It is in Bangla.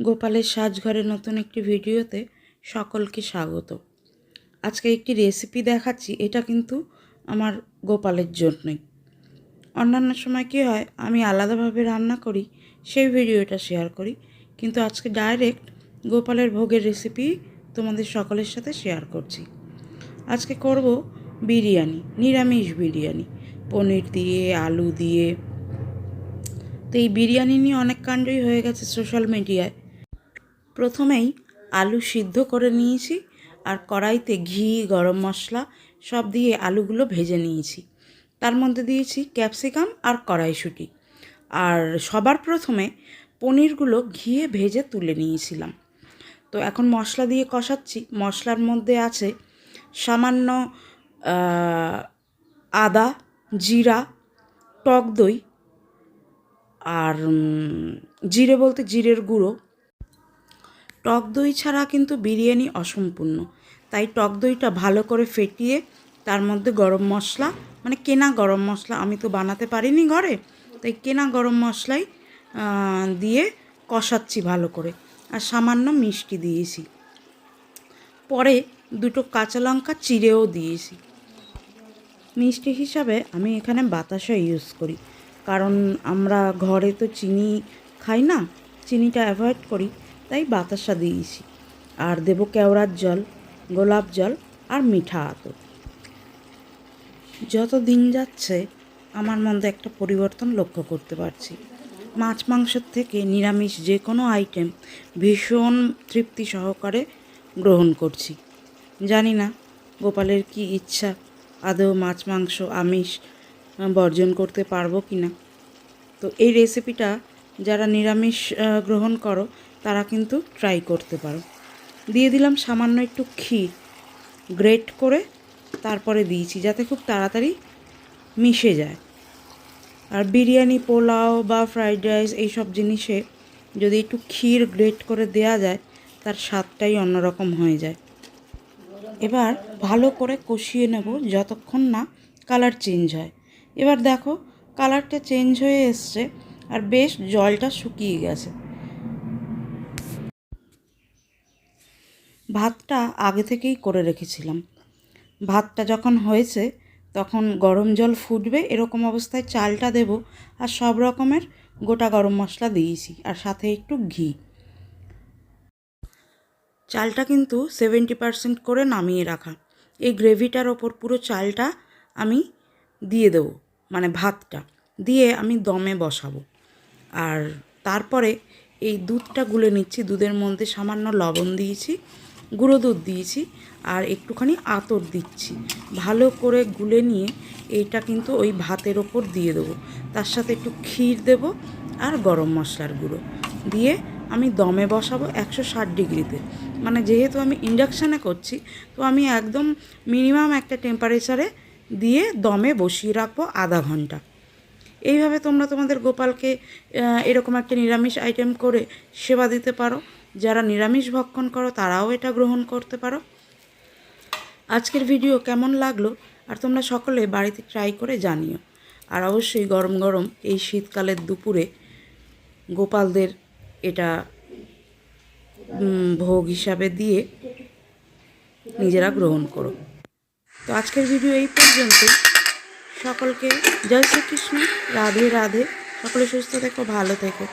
গোপালের সাজঘরে নতুন একটি ভিডিওতে সকলকে স্বাগত। আজকে একটি রেসিপি দেখাচ্ছি, এটা কিন্তু আমার গোপালের জন্যই। অন্যান্য সময় কী হয়, আমি আলাদাভাবে রান্না করি, সেই ভিডিওটা শেয়ার করি। কিন্তু আজকে ডাইরেক্ট গোপালের ভোগের রেসিপি তোমাদের সকলের সাথে শেয়ার করছি। আজকে করব বিরিয়ানি, নিরামিষ বিরিয়ানি। পনির দিয়ে, আলু দিয়ে। তো এই বিরিয়ানি নিয়ে অনেক কাণ্ডই হয়ে গেছে সোশ্যাল মিডিয়ায় প্রথমেই আলু সিদ্ধ করে নিয়েছি আর কড়াইতে ঘি, গরম মশলা সব দিয়ে আলুগুলো ভেজে নিয়েছি। তার মধ্যে দিয়েছি ক্যাপসিকাম আর কড়াইশুঁটি। আর সবার প্রথমে পনিরগুলো ঘিয়ে ভেজে তুলে নিয়েছিলাম। তো এখন মশলা দিয়ে কষাচ্ছি। মশলার মধ্যে আছে সামান্য আদা, জিরা, টক দই আর জিরে বলতে জিরের গুঁড়ো টক দই ছাড়া কিন্তু বিরিয়ানি অসম্পূর্ণ। তাই টক দইটা ভালো করে ফেটিয়ে তার মধ্যে গরম মশলা মানে কেনা গরম মশলা আমি তো বানাতে পারিনি ঘরে, তাই কেনা গরম মশলাই দিয়ে কষাচ্ছি ভালো করে আর সামান্য মিষ্টি দিয়েছি। পরে দুটো কাঁচা লঙ্কা চিড়েও দিয়েছি। মিষ্টি হিসাবে আমি এখানে বাতাসা ইউজ করি। কারণ আমরা ঘরে তো চিনি খাই না, চিনিটা অ্যাভয়েড করি। তাই বাতাসা দিয়েছি। আর দেবো কেওড়ার জল, গোলাপ জল আর মিঠা আতর। যত দিন যাচ্ছে, আমার মধ্যে একটা পরিবর্তন লক্ষ্য করতে পারছি। মাছ মাংসের থেকে নিরামিষ যে কোনো আইটেম ভীষণ তৃপ্তি সহকারে গ্রহণ করছি। জানি না, গোপালের কি ইচ্ছা, আদৌ মাছ মাংস, আমিষ বর্জন করতে পারব কি না তো এই রেসিপিটা যারা নিরামিষ গ্রহণ করো, তারা কিন্তু ট্রাই করতে পারো। দিয়ে দিলাম সামান্য একটু ক্ষীর গ্রেট করে তারপরে দিয়েছি, যাতে খুব তাড়াতাড়ি মিশে যায়। আর বিরিয়ানি, পোলাও বা ফ্রাইড রাইস এইসব জিনিসে যদি একটু ক্ষীর গ্রেট করে দেয়া যায়, তার স্বাদটাই অন্যরকম হয়ে যায়। এবার ভালো করে কষিয়ে নেব যতক্ষণ না কালার চেঞ্জ হয়। এবার দেখো কালারটা চেঞ্জ হয়ে এসছে। আর বেশ জলটা শুকিয়ে গেছে। ভাতটা আগে থেকেই করে রেখেছিলাম। ভাতটা যখন হয়েছে, তখন গরম জল ফুটবে, এরকম অবস্থায় চালটা দেব আর সব রকমের গোটা গরম মশলা দিয়েছি আর সাথে একটু ঘি। চালটা কিন্তু সেভেন্টি পারসেন্ট করে নামিয়ে রাখা। এই গ্রেভিটার ওপর পুরো চালটা আমি দিয়ে দেবো মানে ভাতটা। দিয়ে আমি দমে বসাবো। আর তারপরে এই দুধটা গুলে নিচ্ছি, দুধের মধ্যে সামান্য লবণ দিয়েছি, গুঁড়ো দুধ দিয়েছি আর একটুখানি আতর দিচ্ছি। ভালো করে গুলে নিয়ে এইটা কিন্তু ওই ভাতের ওপর দিয়ে দেবো। তার সাথে একটু ক্ষীর দেবো আর গরম মশলার গুঁড়ো। দিয়ে আমি দমে বসাবো একশো ষাট ডিগ্রিতে। মানে যেহেতু আমি ইন্ডাকশানে করছি, তো আমি একদম মিনিমাম একটা টেম্পারেচারে দিয়ে দমে বসিয়ে রাখব আধা ঘণ্টা। এইভাবে তোমরা তোমাদের গোপালকে এরকম একটা নিরামিষ আইটেম করে সেবা দিতে পারো। যারা নিরামিষ ভক্ষণ করো, তারাও এটা গ্রহণ করতে পারো। আজকের ভিডিও কেমন লাগল, আর তোমরা সকলে বাড়িতে ট্রাই করে জানিও। আর অবশ্যই গরম গরম এই শীতকালের দুপুরে গোপালদের এটা ভোগ হিসাবে দিয়ে নিজেরা গ্রহণ করো। তো আজকের ভিডিও এই পর্যন্তই। সকলকে জয় শ্রীকৃষ্ণ। রাধে রাধে। সকলে সুস্থ থেকো ভালো থেকো।